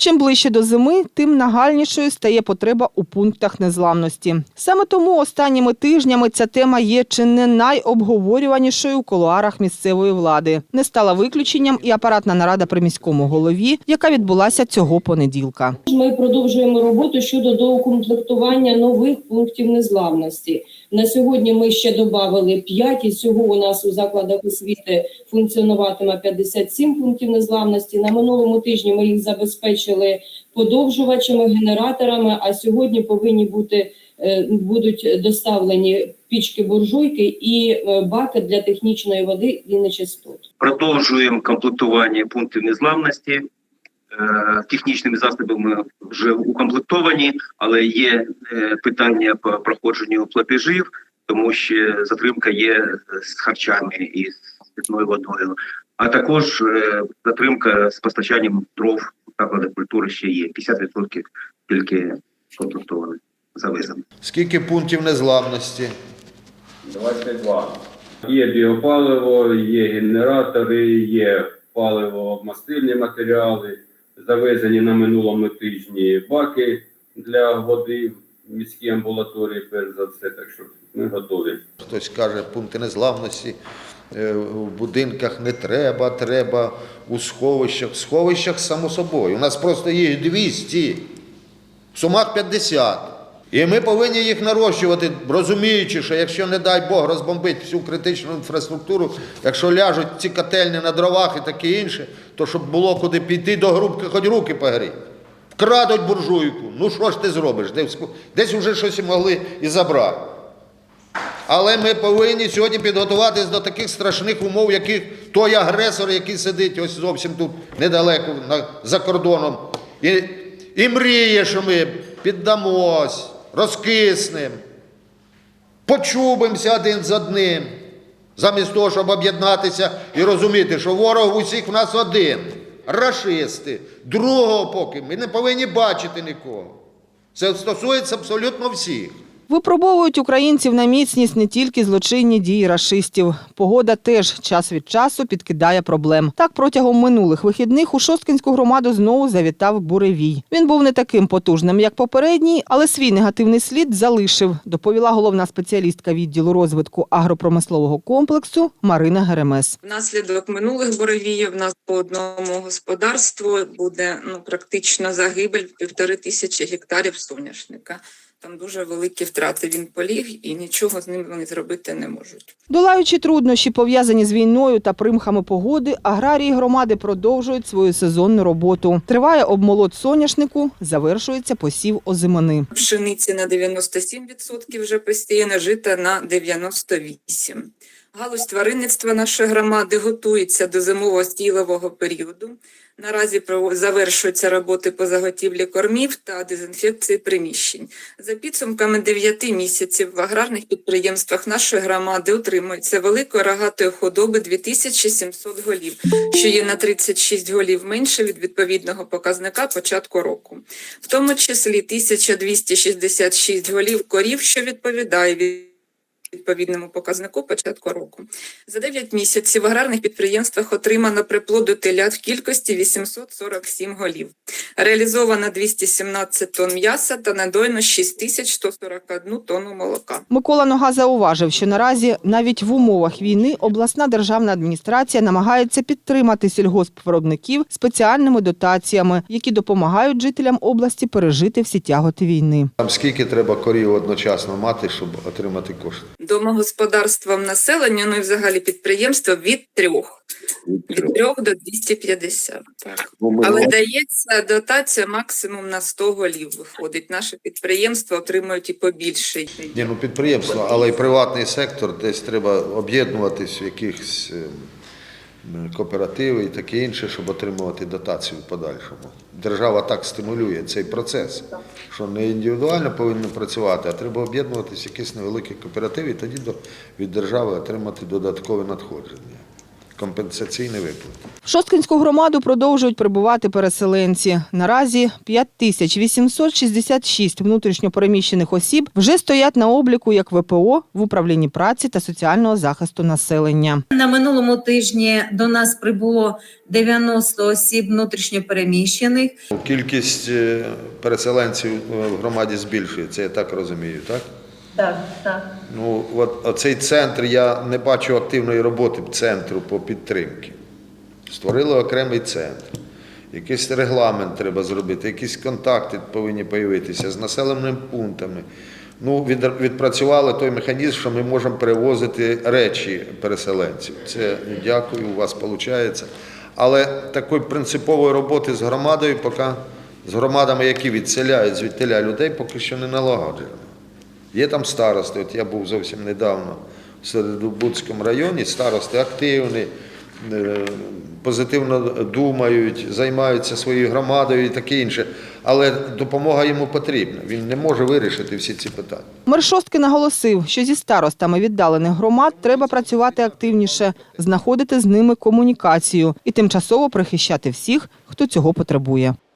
Чим ближче до зими, тим нагальнішою стає потреба у пунктах незламності. Саме тому останніми тижнями ця тема є чи не найобговорюванішою у кулуарах місцевої влади. Не стала виключенням і апаратна нарада при міському голові, яка відбулася цього понеділка. Ми продовжуємо роботу щодо доукомплектування нових пунктів незламності. На сьогодні ми ще додали 5, і всього у нас у закладах освіти функціонуватиме 57 пунктів незламності. На минулому тижні ми їх забезпечили подовжувачами, генераторами. А сьогодні повинні бути е, будуть доставлені пічки буржуйки і е, баки для технічної води і нечистот. Продовжуємо комплектування пунктів незламності. Е, Технічними засобами вже укомплектовані, але є е, питання по проходженню платежів, тому що затримка є з харчами і з питною водою. А також е, затримка з постачанням дров у закладах культури ще є. 50% тільки комплектовано, завезено. Скільки пунктів незламності? 22. Є біопаливо, є генератори, є паливо-мастильні матеріали, завезені на минулому тижні баки для води в міській амбулаторії, перш за все, так що ми готові. Хтось каже, пункти незламності е, в будинках не треба, треба у сховищах. В сховищах само собою. У нас просто є 200, в сумах 50. І ми повинні їх нарощувати, розуміючи, що якщо, не дай Бог, розбомбить всю критичну інфраструктуру, якщо ляжуть ці котельні на дровах і таке інше, то щоб було куди піти до грубки, хоч руки погріти. Вкрадуть буржуйку. Ну що ж ти зробиш? Десь, вже щось могли і забрати. Але ми повинні сьогодні підготуватись до таких страшних умов, яких той агресор, який сидить ось зовсім тут недалеко за кордоном, і, і мріє, що ми піддамось, розкиснем, почубимося один з одним, замість того, щоб об'єднатися і розуміти, що ворог усіх в нас один. Рашисти. Другого поки ми не повинні бачити нікого. Це стосується абсолютно всіх. Випробовують українців на міцність не тільки злочинні дії рашистів. Погода теж час від часу підкидає проблем. Так протягом минулих вихідних у Шосткинську громаду знову завітав буревій. Він був не таким потужним, як попередній, але свій негативний слід залишив, доповіла головна спеціалістка відділу розвитку агропромислового комплексу Марина Геремес. Внаслідок минулих буревіїв нас по одному господарству буде ну практично загибель півтори тисячі гектарів соняшника. Там дуже великі втрати. Він поліг і нічого з ним вони зробити не можуть. Долаючи труднощі, пов'язані з війною та примхами погоди, аграрії громади продовжують свою сезонну роботу. Триває обмолот соняшнику, завершується посів озимини. Пшениці на 97% вже постійно жита на 98%. Галузь тваринництва нашої громади готується до зимового стілового періоду. Наразі завершуються роботи по заготівлі кормів та дезінфекції приміщень. За підсумками 9 місяців в аграрних підприємствах нашої громади утримується великої рогатої худоби 2700 голів, що є на 36 голів менше від відповідного показника початку року. В тому числі 1266 голів корів, що відповідає від відповідному показнику початку року. За 9 місяців в аграрних підприємствах отримано приплоду телят в кількості 847 голів. Реалізовано 217 тонн м'яса та надойно 6141 тонну молока. Микола Нога зауважив, що наразі навіть в умовах війни обласна державна адміністрація намагається підтримати сільгоспвиробників спеціальними дотаціями, які допомагають жителям області пережити всі тяготи війни. Там скільки треба корів одночасно мати, щоб отримати кошти? Домогосподарствам населення, ну і взагалі підприємства від трьох. Від трьох до 250. Так. Але дається дотація максимум на 100 голів виходить. Наше підприємство отримують і побільше. Ні, ну підприємство, але й приватний сектор, десь треба об'єднуватись в якихось е, м, кооперативи і таке інше, щоб отримувати дотацію в подальшому. Держава так стимулює цей процес, що не індивідуально повинні працювати, а треба об'єднуватися якісь невеликі кооперативи і тоді від держави отримати додаткове надходження. Компенсаційні виплати. В Шосткинську громаду продовжують прибувати переселенці. Наразі 5866 внутрішньопереміщених осіб вже стоять на обліку як ВПО в управлінні праці та соціального захисту населення. На минулому тижні до нас прибуло 90 осіб внутрішньопереміщених. Кількість е, переселенців е, в громаді збільшується, я так розумію, так? Так. Ну, от оцей центр, я не бачу активної роботи центру по підтримці. Створили окремий центр. Якийсь регламент треба зробити, якісь контакти повинні з'явитися з населеними пунктами. Ну, від, відпрацювали той механізм, що ми можемо перевозити речі переселенців. Це дякую, у вас виходить. Але такої принципової роботи з громадою, поки з громадами, які відселяють звідтиля людей, поки що не налагоджено. Є там старости, от я був зовсім недавно в Середобудському районі, старости активні, е, позитивно думають, займаються своєю громадою і таке інше. Але допомога йому потрібна. Він не може вирішити всі ці питання. Мер Шостки наголосив, що зі старостами віддалених громад треба працювати активніше, знаходити з ними комунікацію і тимчасово прихищати всіх, хто цього потребує.